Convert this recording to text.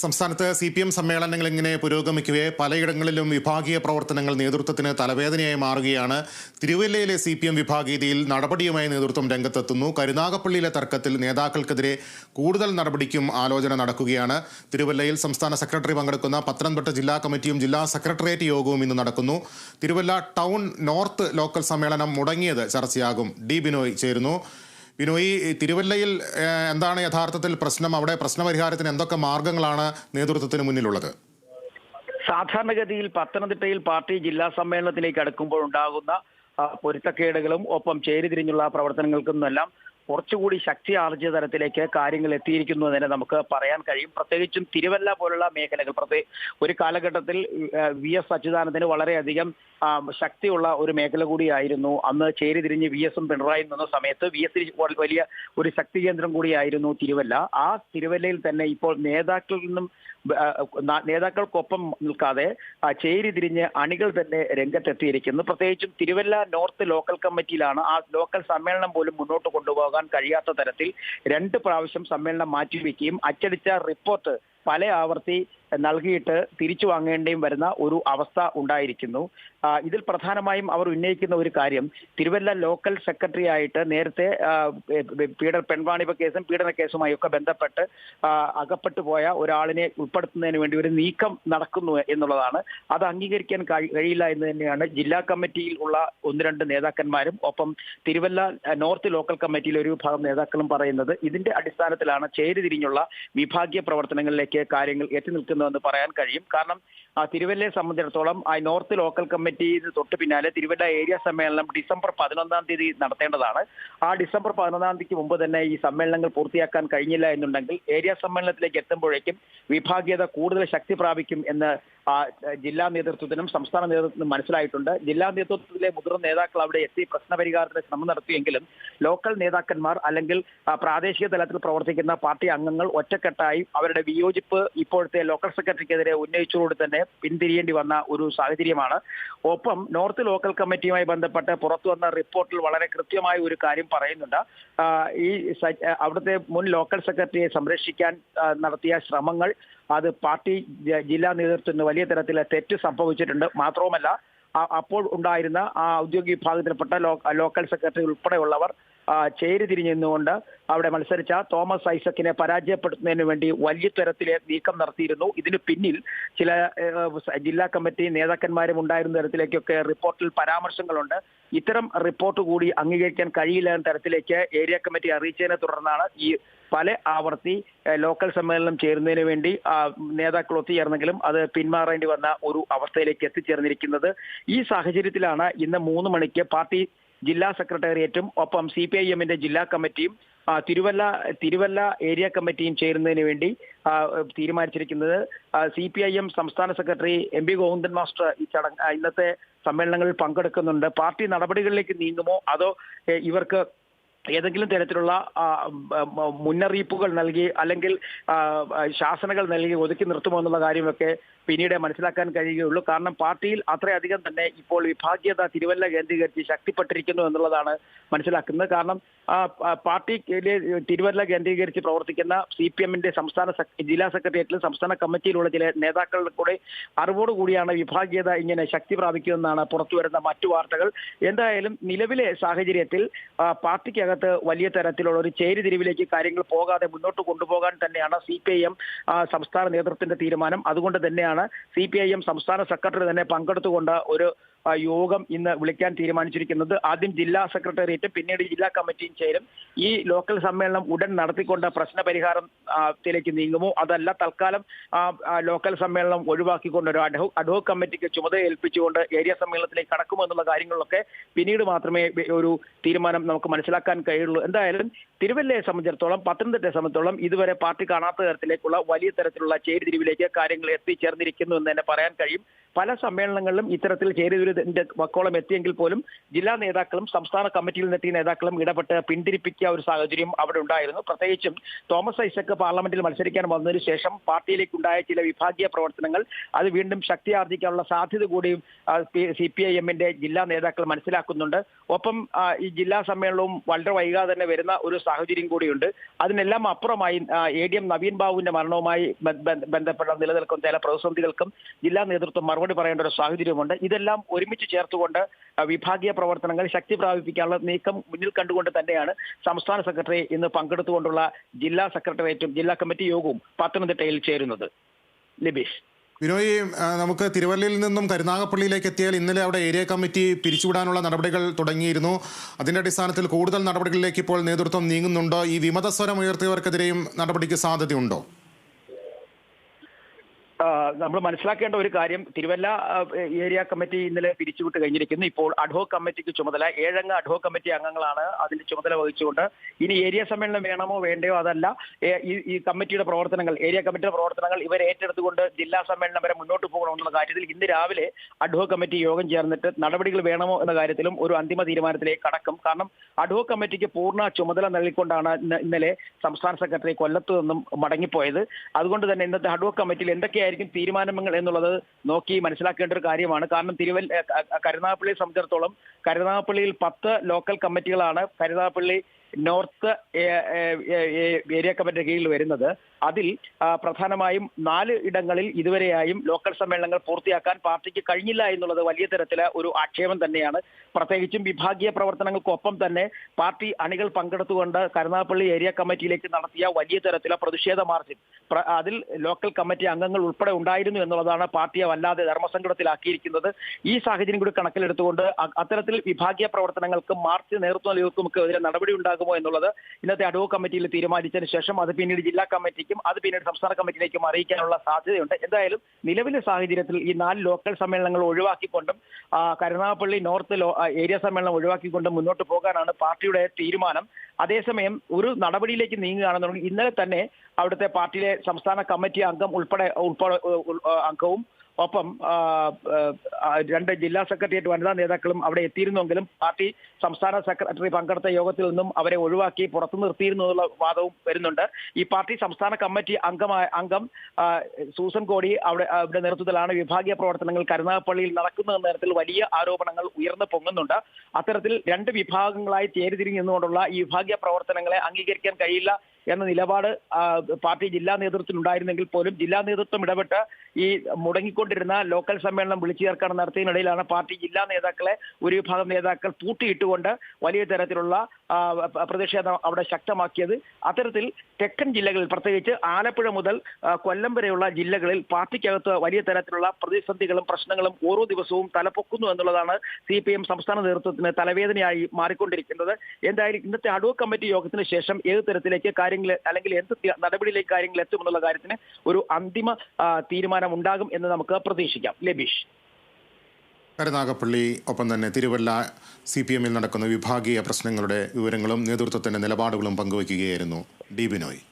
സംസ്ഥാനത്ത് C P M സമ്മേളനങ്ങൾ ഇങ്ങനെ പുരോഗമിക്കവേ പലയിടങ്ങളിലും വിഭാഗീയ പ്രവർത്തനങ്ങൾ നേതൃത്വത്തിന് തലവേദനയായി മാറുകയാണ്. തിരുവല്ലയിലെ സി പി എം വിഭാഗീയതയിൽ നടപടിയുമായി നേതൃത്വം രംഗത്തെത്തുന്നു. കരുനാഗപ്പള്ളിയിലെ തർക്കത്തിൽ നേതാക്കൾക്കെതിരെ കൂടുതൽ നടപടിക്കും ആലോചന നടക്കുകയാണ്. തിരുവല്ലയിൽ സംസ്ഥാന സെക്രട്ടറി പങ്കെടുക്കുന്ന പത്തനംതിട്ട ജില്ലാ കമ്മിറ്റിയും ജില്ലാ സെക്രട്ടേറിയറ്റ് യോഗവും ഇന്ന് നടക്കുന്നു. തിരുവല്ല ടൗൺ നോർത്ത് ലോക്കൽ സമ്മേളനം മുടങ്ങിയത് ചർച്ചയാകും. ഡി ബിനോയ് ചേരുന്നു. ബിനോയ് ഈ തിരുവല്ലയിൽ എന്താണ് യഥാർത്ഥത്തിൽ പ്രശ്നം? അവിടെ പ്രശ്നപരിഹാരത്തിന് എന്തൊക്കെ മാർഗങ്ങളാണ് നേതൃത്വത്തിന് മുന്നിലുള്ളത്? സാധാരണഗതിയിൽ പത്തനംതിട്ടയിൽ പാർട്ടി ജില്ലാ സമ്മേളനത്തിലേക്ക് അടുക്കുമ്പോൾ ഉണ്ടാകുന്ന പൊരുത്തക്കേടുകളും ഒപ്പം ചേരിതിരിഞ്ഞുള്ള പ്രവർത്തനങ്ങൾക്കുമെല്ലാം കുറച്ചുകൂടി ശക്തി ആർജിച്ച തരത്തിലേക്ക് കാര്യങ്ങൾ എത്തിയിരിക്കുന്നു തന്നെ നമുക്ക് പറയാൻ കഴിയും. പ്രത്യേകിച്ചും തിരുവല്ല പോലുള്ള മേഖലകൾ പ്രത്യേക ഒരു കാലഘട്ടത്തിൽ വി എസ് അച്യുതാനന്ദന് വളരെയധികം ശക്തിയുള്ള ഒരു മേഖല കൂടിയായിരുന്നു. അന്ന് ചേരി തിരിഞ്ഞ് വി എസും പിണറായി നിന്ന സമയത്ത് വി എസ് വലിയ ഒരു ശക്തി കേന്ദ്രം കൂടിയായിരുന്നു തിരുവല്ല. ആ തിരുവല്ലയിൽ തന്നെ ഇപ്പോൾ നേതാക്കളിൽ നിന്നും നേതാക്കൾക്കൊപ്പം നിൽക്കാതെ ചേരി തിരിഞ്ഞ് അണികൾ തന്നെ രംഗത്തെത്തിയിരിക്കുന്നു. പ്രത്യേകിച്ചും തിരുവല്ല നോർത്ത് ലോക്കൽ കമ്മിറ്റിയിലാണ് ആ ലോക്കൽ സമ്മേളനം പോലും മുന്നോട്ട് കൊണ്ടുപോകാൻ കഴിയാത്ത തരത്തിൽ രണ്ട് പ്രാവശ്യം സമ്മേളനം മാറ്റിവെക്കുകയും അച്ചടിച്ച റിപ്പോർട്ട് പല ആവർത്തി നൽകിയിട്ട് തിരിച്ചു വാങ്ങേണ്ടിയും വരുന്ന ഒരു അവസ്ഥ ഉണ്ടായിരിക്കുന്നു. ഇതിൽ പ്രധാനമായും അവർ ഉന്നയിക്കുന്ന ഒരു കാര്യം തിരുവല്ല ലോക്കൽ സെക്രട്ടറി ആയിട്ട് നേരത്തെ പീഡന പെൺവാണിഭ കേസും പീഡന കേസുമായി ഒക്കെ ബന്ധപ്പെട്ട് അകപ്പെട്ടു പോയ ഒരാളിനെ ഉൾപ്പെടുത്തുന്നതിന് വേണ്ടി ഒരു നീക്കം നടക്കുന്നു എന്നുള്ളതാണ്. അത് അംഗീകരിക്കാൻ കഴി- കഴിയില്ല എന്ന് തന്നെയാണ് ജില്ലാ കമ്മിറ്റിയിൽ ഉള്ള ഒന്ന് രണ്ട് നേതാക്കന്മാരും ഒപ്പം തിരുവല്ല നോർത്ത് ലോക്കൽ കമ്മിറ്റിയിലെ ഒരു വിഭാഗം നേതാക്കളും പറയുന്നത് ഇതിന്റെ അടിസ്ഥാനത്തിലാണ് ചേരിതിരിഞ്ഞുള്ള വിഭാഗീയ പ്രവർത്തനങ്ങളിലേക്ക് കാര്യങ്ങൾ എത്തി നിൽക്കുന്നതെന്ന് പറയാൻ കഴിയും. കാരണം തിരുവല്ലയെ സംബന്ധിച്ചിടത്തോളം ആ നോർത്ത് ലോക്കൽ കമ്മിറ്റി തൊട്ട് പിന്നാലെ തിരുവല്ല ഏരിയ സമ്മേളനം ഡിസംബർ പതിനൊന്നാം തീയതി നടത്തേണ്ടതാണ്. ആ ഡിസംബർ പതിനൊന്നാം തീയതിക്ക് മുമ്പ് തന്നെ ഈ സമ്മേളനങ്ങൾ പൂർത്തിയാക്കാൻ കഴിഞ്ഞില്ല എന്നുണ്ടെങ്കിൽ ഏരിയ സമ്മേളനത്തിലേക്ക് എത്തുമ്പോഴേക്കും വിഭാഗീയത കൂടുതൽ ശക്തി പ്രാപിക്കും എന്ന് ജില്ലാ നേതൃത്വത്തിനും സംസ്ഥാന നേതൃത്വത്തിനും മനസ്സിലായിട്ടുണ്ട്. ജില്ലാ നേതൃത്വത്തിലെ മുതിർന്ന നേതാക്കൾ അവിടെ എത്തി പ്രശ്നപരിഹാരത്തിന് ശ്രമം നടത്തിയെങ്കിലും ലോക്കൽ നേതാക്കന്മാർ അല്ലെങ്കിൽ പ്രാദേശിക തലത്തിൽ പ്രവർത്തിക്കുന്ന പാർട്ടി അംഗങ്ങൾ ഒറ്റക്കെട്ടായി അവരുടെ വിയോജിപ്പ് ഇപ്പോഴത്തെ ലോക്കൽ സെക്രട്ടറിക്കെതിരെ ഉന്നയിച്ചുകൊണ്ട് തന്നെ പിന്തിരിയേണ്ടി വന്ന ഒരു സാഹചര്യമാണ്. ഒപ്പം നോർത്ത് ലോക്കൽ കമ്മിറ്റിയുമായി ബന്ധപ്പെട്ട് പുറത്തു വന്ന റിപ്പോർട്ടിൽ വളരെ കൃത്യമായ ഒരു കാര്യം പറയുന്നുണ്ട്. ഈ അവിടുത്തെ മുൻ ലോക്കൽ സെക്രട്ടറിയെ സംരക്ഷിക്കാൻ നടത്തിയ ശ്രമങ്ങൾ അത് പാർട്ടി ജില്ലാ നേതൃത്വത്തിന് വലിയ തരത്തിൽ തെറ്റ് സംഭവിച്ചിട്ടുണ്ട്. മാത്രവുമല്ല അപ്പോൾ ഉണ്ടായിരുന്ന ആ ഔദ്യോഗിക വിഭാഗത്തിൽപ്പെട്ട ലോക്കൽ സെക്രട്ടറി ഉൾപ്പെടെയുള്ളവർ ചേരിതിരിഞ്ഞ് നിന്നുകൊണ്ട് അവിടെ മത്സരിച്ച തോമസ് ഐസക്കിനെ പരാജയപ്പെടുത്തുന്നതിന് വേണ്ടി വലിയ തരത്തിലെ നീക്കം നടത്തിയിരുന്നു. ഇതിന് പിന്നിൽ ചില ജില്ലാ കമ്മിറ്റി നേതാക്കന്മാരും ഉണ്ടായിരുന്ന തരത്തിലേക്കൊക്കെ റിപ്പോർട്ടിൽ പരാമർശങ്ങളുണ്ട്. ഇത്തരം റിപ്പോർട്ട് കൂടി അംഗീകരിക്കാൻ കഴിയില്ല എന്ന തരത്തിലേക്ക് ഏരിയ കമ്മിറ്റി അറിയിച്ചതിനെ തുടർന്നാണ് ഈ പല ആവർത്തി ലോക്കൽ സമ്മേളനം ചേരുന്നതിന് വേണ്ടി നേതാക്കൾ ഒത്തുചേർന്നെങ്കിലും അത് പിന്മാറേണ്ടി വന്ന ഒരു അവസ്ഥയിലേക്ക് എത്തിച്ചേർന്നിരിക്കുന്നത്. ഈ സാഹചര്യത്തിലാണ് ഇന്ന് മൂന്ന് മണിക്ക് പാർട്ടി ജില്ലാ സെക്രട്ടേറിയറ്റും ഒപ്പം സി പി ഐ എമ്മിന്റെ ജില്ലാ കമ്മിറ്റിയും തിരുവല്ല തിരുവല്ല ഏരിയ കമ്മിറ്റിയും ചേരുന്നതിന് വേണ്ടി തീരുമാനിച്ചിരിക്കുന്നത്. സി പി ഐ എം സംസ്ഥാന secretary M P Govindan master ഈ ചടങ്ങ് ഇന്നത്തെ സമ്മേളനങ്ങളിൽ പങ്കെടുക്കുന്നുണ്ട്. പാർട്ടി നടപടികളിലേക്ക് നീങ്ങുമോ? അതോ ഇവർക്ക് ഏതെങ്കിലും തരത്തിലുള്ള മുന്നറിയിപ്പുകൾ നൽകി അല്ലെങ്കിൽ ശാസനകൾ നൽകി ഒതുക്കി നിർത്തുമോ എന്നുള്ള കാര്യമൊക്കെ പിന്നീട് മനസ്സിലാക്കാൻ കഴിയുകയുള്ളൂ. കാരണം പാർട്ടിയിൽ അത്രയധികം തന്നെ ഇപ്പോൾ വിഭാഗീയത തിരുവല്ല കേന്ദ്രീകരിച്ച് ശക്തിപ്പെട്ടിരിക്കുന്നു എന്നുള്ളതാണ് മനസ്സിലാക്കുന്നത്. കാരണം പാർട്ടിയിലെ തിരുവല്ല കേന്ദ്രീകരിച്ച് പ്രവർത്തിക്കുന്ന സി പി എമ്മിന്റെ സംസ്ഥാന ജില്ലാ സെക്രട്ടേറിയറ്റിലും സംസ്ഥാന കമ്മിറ്റിയിലുള്ള ചില നേതാക്കളുടെ കൂടെ അറിവോടുകൂടിയാണ് വിഭാഗീയത ഇങ്ങനെ ശക്തി പ്രാപിക്കുമെന്നാണ് പുറത്തുവരുന്ന മറ്റു വാർത്തകൾ. എന്തായാലും നിലവിലെ സാഹചര്യത്തിൽ പാർട്ടിക്കകത്ത് വലിയ തരത്തിലുള്ള ഒരു ചേരിതിരിവിലേക്ക് കാര്യങ്ങൾ പോകാതെ മുന്നോട്ട് കൊണ്ടുപോകാൻ തന്നെയാണ് സി സംസ്ഥാന നേതൃത്വത്തിന്റെ തീരുമാനം. അതുകൊണ്ട് തന്നെയാണ് സി പി ഐ എം സംസ്ഥാന സെക്രട്ടറി തന്നെ പങ്കെടുത്തുകൊണ്ട് ഒരു യോഗം ഇന്ന് വിളിക്കാൻ തീരുമാനിച്ചിരിക്കുന്നത്. ആദ്യം ജില്ലാ സെക്രട്ടേറിയറ്റ് പിന്നീട് ജില്ലാ കമ്മിറ്റിയും ചേരും. ഈ ലോക്കൽ സമ്മേളനം ഉടൻ നടത്തിക്കൊണ്ട് പ്രശ്ന പരിഹാരം ത്തിലേക്ക് നീങ്ങുമോ? അതല്ല തൽക്കാലം ലോക്കൽ സമ്മേളനം ഒഴിവാക്കിക്കൊണ്ട് ഒരു അഡ്ഹോ അഡ്ഹോ കമ്മിറ്റിക്ക് ചുമതല ഏൽപ്പിച്ചുകൊണ്ട് ഏരിയ സമ്മേളനത്തിലേക്ക് കടക്കുമോ എന്നുള്ള കാര്യങ്ങളിലൊക്കെ പിന്നീട് മാത്രമേ ഒരു തീരുമാനം നമുക്ക് മനസ്സിലാക്കാൻ കഴിയുള്ളൂ. എന്തായാലും തിരുവല്ലയെ സംബന്ധിച്ചിടത്തോളം പത്തനംതിട്ടയെ സംബന്ധിച്ചിടത്തോളം ഇതുവരെ പാർട്ടി കാണാത്ത തരത്തിലേക്കുള്ള വലിയ തരത്തിലുള്ള ചേരിതിരിവിലേക്ക് കാര്യങ്ങൾ എത്തിച്ചേർന്നിരിക്കുന്നു എന്ന് തന്നെ പറയാൻ കഴിയും. പല സമ്മേളനങ്ങളിലും ഇത്തരത്തിൽ ചേരിതിരിവിന്റെ വക്കോളം എത്തിയെങ്കിൽ പോലും ജില്ലാ നേതാക്കളും സംസ്ഥാന കമ്മിറ്റിയിൽ നിന്നെത്തിയ നേതാക്കളും ഇടപെട്ട് പിന്തിരിപ്പിക്കുക ഒരു സാഹചര്യം അവിടെ ഉണ്ടായിരുന്നു. പ്രത്യേകിച്ചും തോമസ് ഐസക് പാർലമെന്റിൽ മത്സരിക്കാൻ വന്നതിന് ശേഷം പാർട്ടിയിലേക്കുണ്ടായ ചില വിഭാഗീയ പ്രവർത്തനങ്ങൾ അത് വീണ്ടും ശക്തി ആർജിക്കാനുള്ള സാധ്യത കൂടിയും സി പി ഐ എമ്മിന്റെ ജില്ലാ നേതാക്കൾ മനസ്സിലാക്കുന്നുണ്ട്. ഒപ്പം ഈ ജില്ലാ സമ്മേളനവും വളരെ വൈകാതെ തന്നെ വരുന്ന ഒരു സാഹചര്യം കൂടിയുണ്ട്. അതിനെല്ലാം അപ്പുറമായി എ ഡി എം നവീൻ ബാബുവിന്റെ മരണവുമായി ബന്ധപ്പെട്ട നിലനിൽക്കുന്ന ചില പ്രതിസന്ധികൾക്കും ജില്ലാ നേതൃത്വം മറുപടി പറയേണ്ട ഒരു സാഹചര്യമുണ്ട്. ഇതെല്ലാം ഒരുമിച്ച് ചേർത്തുകൊണ്ട് വിഭാഗീയ പ്രവർത്തനങ്ങൾ ശക്തി പ്രാപിപ്പിക്കാനുള്ള നീക്കം മുന്നിൽ കണ്ടുകൊണ്ട് തന്നെയാണ് സംസ്ഥാന സെക്രട്ടറി ഇന്ന് പങ്കെടുത്തുകൊണ്ടുള്ള ജില്ലാ സെക്രട്ടേറിയറ്റും ജില്ലാ കമ്മിറ്റി യോഗവും പത്തനംതിട്ടയിൽ ചേരുന്നത്. ലിബീഷ്. ബിനോയ് നമുക്ക് തിരുവല്ലയിൽ നിന്നും കരുനാഗപ്പള്ളിയിലേക്ക് എത്തിയാൽ ഇന്നലെ അവിടെ ഏരിയ കമ്മിറ്റി പിരിച്ചുവിടാനുള്ള നടപടികൾ തുടങ്ങിയിരുന്നു. അതിന്റെ അടിസ്ഥാനത്തിൽ കൂടുതൽ നടപടികളിലേക്ക് ഇപ്പോൾ നേതൃത്വം നീങ്ങുന്നുണ്ടോ? ഈ വിമതസ്വരം ഉയർത്തിയവർക്കെതിരെയും നടപടിക്ക് സാധ്യതയുണ്ടോ? നമ്മൾ മനസ്സിലാക്കേണ്ട ഒരു കാര്യം തിരുവല്ല ഏരിയ കമ്മിറ്റി ഇന്നലെ പിരിച്ചുവിട്ട് കഴിഞ്ഞിരിക്കുന്നു. ഇപ്പോൾ അഡ്ഹോ കമ്മിറ്റിക്ക് ചുമതല ഏഴംഗ അഡ്ഹോ കമ്മിറ്റി അംഗങ്ങളാണ് അതിന്റെ ചുമതല വഹിച്ചുകൊണ്ട്. ഇനി ഏരിയ സമ്മേളനം വേണമോ വേണ്ടയോ അതല്ല ഈ കമ്മിറ്റിയുടെ പ്രവർത്തനങ്ങൾ ഏരിയ കമ്മിറ്റിയുടെ പ്രവർത്തനങ്ങൾ ഇവർ ഏറ്റെടുത്തുകൊണ്ട് ജില്ലാ സമ്മേളനം വരെ മുന്നോട്ട് പോകണമെന്നുള്ള കാര്യത്തിൽ ഇന്ന് രാവിലെ അഡ്ഹോ കമ്മിറ്റി യോഗം ചേർന്നിട്ട് നടപടികൾ വേണമോ എന്ന കാര്യത്തിലും ഒരു അന്തിമ തീരുമാനത്തിലേക്ക് കടക്കും. കാരണം അഡ്ഹോ കമ്മിറ്റിക്ക് പൂർണ ചുമതല നൽകിക്കൊണ്ടാണ് ഇന്നലെ സംസ്ഥാന സെക്രട്ടറി കൊല്ലത്തു നിന്നും മടങ്ങിപ്പോയത്. അതുകൊണ്ട് തന്നെ ഇന്നത്തെ അഡ്ഹോ കമ്മിറ്റിയിൽ എന്തൊക്കെയായിരിക്കും തീരുമാനങ്ങൾ എന്നുള്ളത് നോക്കി മനസ്സിലാക്കേണ്ട ഒരു കാര്യമാണ്. കാരണം തിരുവല്ല കരുനാഗപ്പള്ളിയെ സംബന്ധിച്ചിടത്തോളം കരുനാഗപ്പള്ളിയിൽ പത്ത് ലോക്കൽ കമ്മിറ്റികളാണ് കരുനാഗപ്പള്ളി നോർത്ത് ഏരിയ കമ്മിറ്റിയുടെ കീഴിൽ വരുന്നത്. അതിൽ പ്രധാനമായും നാല് ഇടങ്ങളിൽ ഇതുവരെയായും ലോക്കൽ സമ്മേളനങ്ങൾ പൂർത്തിയാക്കാൻ പാർട്ടിക്ക് കഴിഞ്ഞില്ല എന്നുള്ളത് വലിയ തരത്തിലെ ഒരു ആക്ഷേപം തന്നെയാണ്. പ്രത്യേകിച്ചും വിഭാഗീയ പ്രവർത്തനങ്ങൾക്കൊപ്പം തന്നെ പാർട്ടി അണികൾ പങ്കെടുത്തുകൊണ്ട് കരുനാഗപ്പള്ളി ഏരിയ കമ്മിറ്റിയിലേക്ക് നടത്തിയ വലിയ തരത്തിലെ പ്രതിഷേധ മാർച്ചിൽ. അതിൽ ലോക്കൽ കമ്മിറ്റി അംഗങ്ങൾ ഉൾപ്പെടെ ഉണ്ടായിരുന്നു എന്നുള്ളതാണ് പാർട്ടിയെ വല്ലാതെ ധർമ്മസങ്കടത്തിലാക്കിയിരിക്കുന്നത്. ഈ സാഹചര്യം കൂടി കണക്കിലെടുത്തുകൊണ്ട് അത്തരത്തിൽ വിഭാഗീയ പ്രവർത്തനങ്ങൾക്ക് മാർച്ച് നേതൃത്വ നേതൃത്വമൊക്കെ എതിരെ നടപടി ഉണ്ടാകുമോ എന്നുള്ളത് ഇന്നത്തെ അഡ്വോ കമ്മിറ്റിയിൽ തീരുമാനിച്ചതിന് ശേഷം അത് പിന്നീട് ജില്ലാ കമ്മിറ്റിക്കും അത് പിന്നീട് സംസ്ഥാന കമ്മിറ്റിയിലേക്കും അറിയിക്കാനുള്ള സാധ്യതയുണ്ട്. എന്തായാലും നിലവിലെ സാഹചര്യത്തിൽ ഈ നാല് ലോക്കൽ സമ്മേളനങ്ങൾ ഒഴിവാക്കിക്കൊണ്ടും കരുനാഗപ്പള്ളി നോർത്ത് ഏരിയ സമ്മേളനം ഒഴിവാക്കിക്കൊണ്ടും മുന്നോട്ട് പോകാനാണ് പാർട്ടിയുടെ തീരുമാനം. അതേസമയം ഒരു നടപടിയിലേക്ക് നീങ്ങുകയാണെന്നുണ്ടെങ്കിൽ ഇന്നലെ തന്നെ അവിടുത്തെ പാർട്ടിയിലെ സംസ്ഥാന കമ്മിറ്റി അംഗം ഉൾപ്പെടെ ഉൾപ്പെടെ അംഗവും ഒപ്പം രണ്ട് ജില്ലാ സെക്രട്ടേറിയറ്റ് വനിതാ നേതാക്കളും അവിടെ എത്തിയിരുന്നുവെങ്കിലും പാർട്ടി സംസ്ഥാന സെക്രട്ടറി പങ്കെടുത്ത യോഗത്തിൽ നിന്നും അവരെ ഒഴിവാക്കി പുറത്തു നിർത്തിയിരുന്നു എന്നുള്ള വാദവും വരുന്നുണ്ട്. ഈ പാർട്ടി സംസ്ഥാന കമ്മിറ്റി അംഗമായ അംഗം സൂസൻ കോടി അവിടെ അവിടെ നേതൃത്വത്തിലാണ് വിഭാഗീയ പ്രവർത്തനങ്ങൾ കരുനാഗപ്പള്ളിയിൽ നടക്കുന്ന തരത്തിൽ വലിയ ആരോപണങ്ങൾ ഉയർന്നു പൊങ്ങുന്നുണ്ട്. അത്തരത്തിൽ രണ്ട് വിഭാഗങ്ങളായി ചേരിതിരിഞ്ഞ് നിന്നുകൊണ്ടുള്ള ഈ വിഭാഗീയ പ്രവർത്തനങ്ങളെ അംഗീകരിക്കാൻ കഴിയില്ല. എന്ന നിലപാട് പാർട്ടി ജില്ലാ നേതൃത്വത്തിൽ ഉണ്ടായിരുന്നെങ്കിൽ പോലും ജില്ലാ നേതൃത്വം ഇടപെട്ട് ഈ മുടങ്ങിക്കൊണ്ടിരുന്ന ലോക്കൽ സമ്മേളനം വിളിച്ചു ചേർക്കാൻ നടത്തിയതിനിടയിലാണ് പാർട്ടി ജില്ലാ നേതാക്കളെ ഒരു വിഭാഗം നേതാക്കൾ പൂട്ടിയിട്ടുകൊണ്ട് വലിയ തരത്തിലുള്ള പ്രതിഷേധം അവിടെ ശക്തമാക്കിയത്. അത്തരത്തിൽ തെക്കൻ ജില്ലകളിൽ പ്രത്യേകിച്ച് ആലപ്പുഴ മുതൽ കൊല്ലം വരെയുള്ള ജില്ലകളിൽ പാർട്ടിക്കകത്ത് വലിയ തരത്തിലുള്ള പ്രതിസന്ധികളും പ്രശ്നങ്ങളും ഓരോ ദിവസവും തലപ്പൊക്കുന്നു എന്നുള്ളതാണ് സി പി എം സംസ്ഥാന നേതൃത്വത്തിന് തലവേദനയായി മാറിക്കൊണ്ടിരിക്കുന്നത്. എന്തായാലും ഇന്നത്തെ അടൂർ കമ്മിറ്റി യോഗത്തിന് ശേഷം ഏത് തരത്തിലേക്ക് കാര്യങ്ങൾ അല്ലെങ്കിൽ എന്ത് നടപടിയിലേക്ക് കാര്യങ്ങൾ എത്തുമെന്നുള്ള കാര്യത്തിന് ഒരു അന്തിമ തീരുമാനം ഉണ്ടാകും എന്ന് നമുക്ക് പ്രതീക്ഷിക്കാം. ലബീഷ്. കരുനാഗപ്പള്ളി ഒപ്പം തന്നെ തിരുവല്ല സി പി എമ്മിൽ നടക്കുന്ന വിഭാഗീയ പ്രശ്നങ്ങളുടെ വിവരങ്ങളും നേതൃത്വത്തിന്റെ നിലപാടുകളും പങ്കുവയ്ക്കുകയായിരുന്നു ഡി ബിനോയ്.